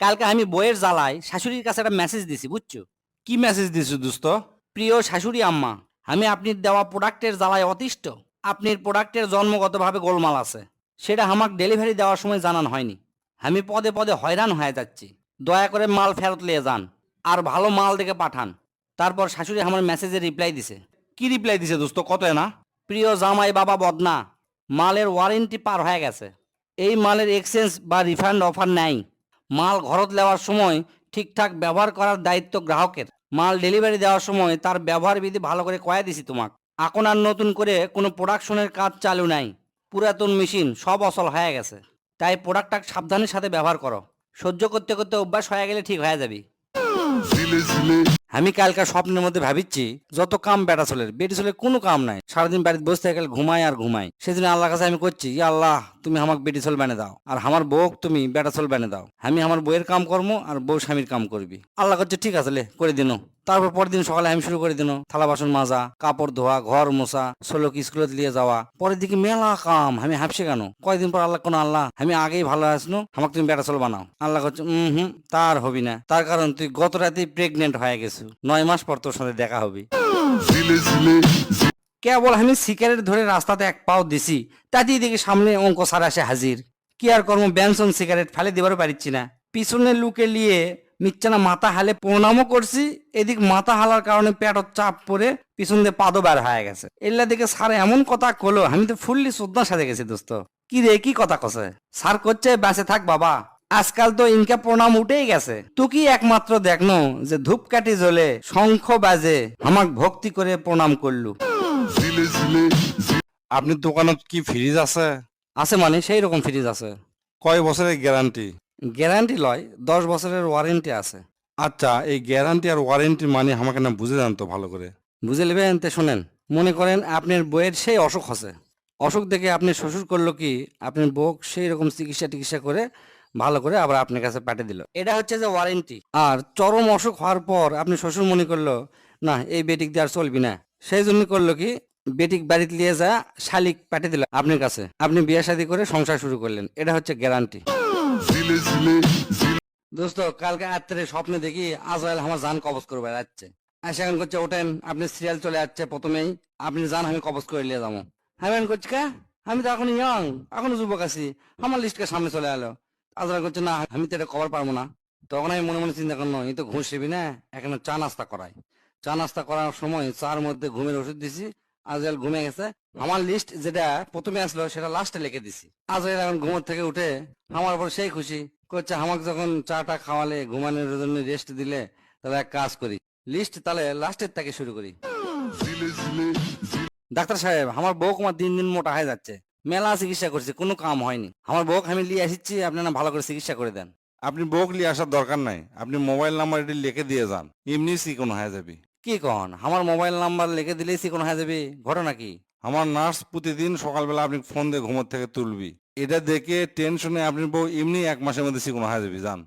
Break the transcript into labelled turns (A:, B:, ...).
A: কালকে আমি বইয়ের জ্বালায় শাশুড়ির কাছে একটা মেসেজ দিছি বুঝছ?
B: কি মেসেজ দিছো দোস্ত?
A: প্রিয় শাশুড়ি আম্মা আমি আপনার দেওয়া প্রোডাক্টের জ্বালায় অতিষ্ঠ। আপনার প্রোডাক্টের জন্মগতভাবে গোলমাল আছে। সেটা আমাকে ডেলিভারি দেওয়ার সময় জানান হয়নি। আমি পদে পদে হয়রান হয়ে যাচ্ছি। দয়া করে মাল ফেরত নিয়ে যান আর ভালো মাল দেখে পাঠান। তারপর শাশুড়ি আমার মেসেজে রিপ্লাই দিছে।
B: কি রিপ্লাই দিছে দোস্ত? কত না
A: প্রিয় জামাই বাবা বদনা মালের ওয়ারেন্টি পার হয়ে গেছে। এই মালের এক্সচেঞ্জ বা রিফান্ড অফার নাই। মাল ঘরত নেওয়ার সময় ঠিকঠাক ব্যবহার করার দায়িত্ব গ্রাহকের। মাল ডেলিভারি দেওয়ার সময় তার ব্যবহার বিধি ভালো করে কয়ে দিছি তোমাক। এখন আর নতুন করে কোনো প্রোডাকশনের কাজ চালু নাই। পুরাতন মেশিন সব অসল হয়ে গেছে। তাই প্রোডাক্টটা সাবধানের সাথে ব্যবহার করো। সহ্য করতে করতে অভ্যাস হয়ে গেলে ঠিক হয়ে যাবি। আমি কালকার স্বপ্নের মধ্যে ভাবিচ্ছি, যত কাম বেটা চলের বেটি চলে কোনো কাম নাই। সারাদিন বাড়িতে বসে থাকে ঘুমাই আর ঘুমাই সেদিন আল্লাহ কাছে আমি করছি, ইয়া আল্লাহ, তুমি আমাকে বেটি চল বেনে দাও। আর আমার বউ তুমি বেটা চল বেনে দাও। আমি আমার বউয়ের কাম কর্ম আর বউ স্বামীর কাম করবি। আল্লাহ করছে, ঠিক আছে, লে, করে দিন। তারপর পরের দিন সকালে আমি শুরু করে দিন থালা বাসন মাজা কাপড় ধোয়া ঘর মোছা ষোলো স্কুলে দিয়ে যাওয়া। পরের দিকে মেলা কাম। আমি হাফসে কেন? কয়দিন পর আল্লাহ কোন আল্লাহ? আমি আগেই ভালো আসনো আমাকে তুমি বেটা চল বানাও। আল্লাহ করছে উম হুম তার হবি না। তার কারণ তুই গত রাতেই প্রেগনেন্ট হয়ে গেছো। নয় মাস পর তোর সাথে দেখা হবে। কেবল আমি সিগারেট ধরে রাস্তাতে এক পাও দিছি। তাতেই দেখি সামনে অঙ্ক সার আসে হাজির। কি আর কর্ম ব্যানসন সিগারেট ফেলে দিবারও পারিচ্ছি না। পিছনে লুকে লিয়ে মিচ্ছানা মাথা হালে প্রণামও করছি এদিক মাথা হালার কারণে পেটত চাপ পরে পিছন দিয়ে পাদও বার হয়ে গেছে। এল্লা দিকে স্যার এমন কথা কলো আমি তো ফুললি শ্রদ্ধার সাথে গেছি দোস্ত। কি রে কি কথা কছে স্যার করছে বেঁচে থাক বাবা। আজকাল তো ইনকা প্রণাম উঠেই গেছে। তুই একমাত্র দেখনো যে ধূপকাঠি জ্বলে শঙ্খ বাজে আমাক ভক্তি করে প্রণাম করলু?
B: আপনি দোকানত কি ফ্রিজ আছে?
A: আছে মানে সেই রকম ফ্রিজ আছে।
B: কয় বছরের গ্যারান্টি?
A: গ্যারান্টি লয় দশ বছরের ওয়ারেন্টি আছে।
B: আচ্ছা এই গ্যারান্টি আর ওয়ারেন্টি মানে আমাকে না বুঝে জানতো ভালো করে।
A: বুঝে নেবেন? তে শোনেন মনে করেন আপনার বইয়ের সেই অসুখ আছে অসুখ দেখে আপনি শ্বশুর করল কি আপনার বউ সেই রকম চিকিৎসা টিকিৎসা করে ভালো করে আবার আপনার কাছে পাঠিয়ে দিল। এটা হচ্ছে যে ওয়ারেন্টি। আর চরম অসুখ হওয়ার পর আপনি শ্বশুর মনে করল না এই বেটিক দিয়ে আর চলবি না। সেই জন্য করল কি বেটিক বাড়িতে নিয়ে যা শালিক পাঠিয়ে দিল আপনার কাছে। আপনি বিয়ে শাদী করে সংসার শুরু করলেন। এটা হচ্ছে গ্যারান্টি। দোস্ত, কালকে রাত্রে স্বপ্নে দেখি আমার জান কবজ করে বেড়াচ্ছে। করছে, ওঠেন, আপনি সিরিয়াল চলে যাচ্ছে প্রথমেই, আপনি জান আমি কবজ করে নিয়ে যাব। এখন করছি কা? আমি তো এখন ইয়ং এখনও যুবক আছি। আমার লিস্টকে সামনে চলে এলো। আজরাইল করছে, না, আমি তো এটা কভার পারব না। তখন আমি মনে মনে চিন্তা করল এই তো ঘুষ না, এখানে চা নাস্তা করাই। চা নাস্তা করার সময় চার মধ্যে ঘুমের ওষুধ দিছি আজরাইল ঘুমে গেছে। আমার লিস্ট যেটা প্রথমে আসলো, সেটা লাস্টে লিখে দিছি। আজরাইল এখন ঘুমোর থেকে উঠে আমার উপর সেই খুশি করছে আমাকে যখন চাটা খাওয়ালে, ঘুমানোর জন্য রেস্ট দিলে, তাহলে এক কাজ করি। লিস্ট তাহলে লাস্টের থেকে শুরু করি। ডাক্তার সাহেব, আমার বউ কুমার দিন দিন মোটা হয়ে যাচ্ছে। মেলা চিকিৎসা করছে, কোনো কাম হয়নি। আমার বউ আমি নিয়ে আসছি আপনারা ভালো করে চিকিৎসা করে দেন।
B: আপনি বউক নিয়ে আসার দরকার নাই। আপনি মোবাইল নাম্বার এটি লিখে দিয়ে যান। এমনি চিকন হয়ে যাবে।
A: কি কন? আমার মোবাইল নাম্বার লিখে দিলেই সে কোন হয়ে যাবে। ঘটনা কি?
B: আমার নার্স প্রতিদিন সকালবেলা আপনি ফোন দিয়ে ঘুমোর থেকে তুলবি। এটা দেখে টেনশনে আপনি বউ এমনি এক মাসের মধ্যে চিকন হয়ে যাবি যান